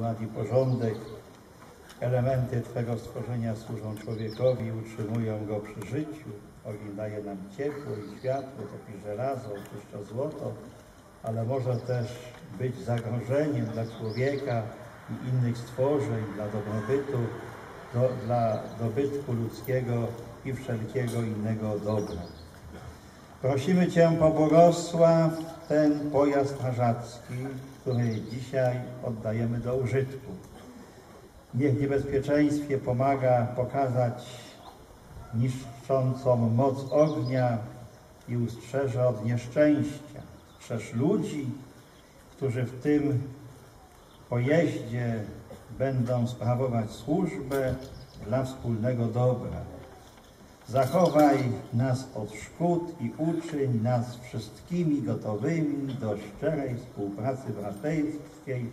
ład i porządek. Elementy Twego stworzenia służą człowiekowi, utrzymują go przy życiu. Ogień daje nam ciepło i światło, topi żelazo, oczyszcza złoto, ale może też być zagrożeniem dla człowieka i innych stworzeń, dla dobrobytu, do, dla dobytku ludzkiego i wszelkiego innego dobra. Prosimy Cię, pobłogosław ten pojazd strażacki, który dzisiaj oddajemy do użytku. Niech niebezpieczeństwie pomaga pokazać niszczącą moc ognia i ustrzeże od nieszczęścia. Strzeż ludzi, którzy w tym pojeździe będą sprawować służbę dla wspólnego dobra. Zachowaj nas od szkód i uczyń nas wszystkimi gotowymi do szczerej współpracy braterskiej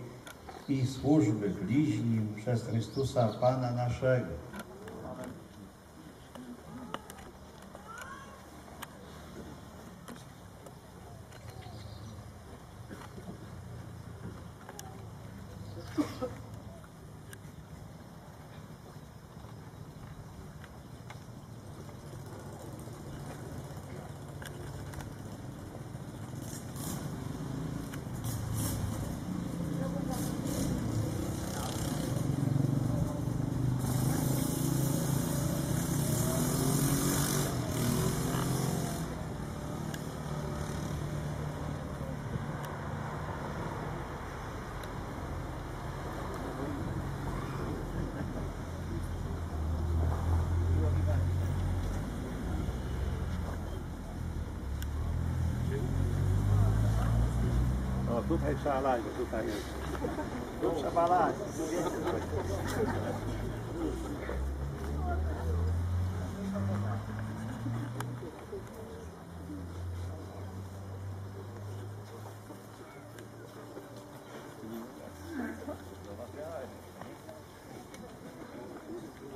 i służby bliźnim przez Chrystusa Pana naszego. O, tutaj trzeba lać, bo tutaj jest. Tu trzeba lać.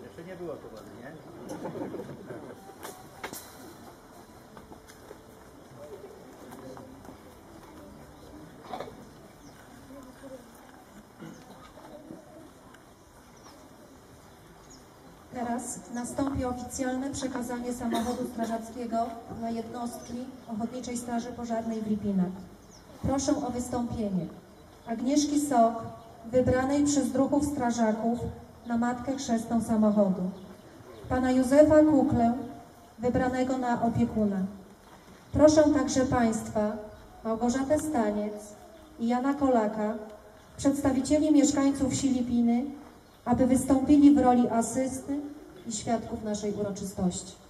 Jeszcze nie było tu wody, nie? Teraz nastąpi oficjalne przekazanie samochodu strażackiego dla jednostki Ochotniczej Straży Pożarnej w Lipinach. Proszę o wystąpienie Agnieszki Sok, wybranej przez druhów strażaków na matkę chrzestną samochodu. Pana Józefa Kuklę, wybranego na opiekuna. Proszę także Państwa, Małgorzatę Staniec i Jana Kolaka, przedstawicieli mieszkańców wsi Lipiny, aby wystąpili w roli asysty i świadków naszej uroczystości.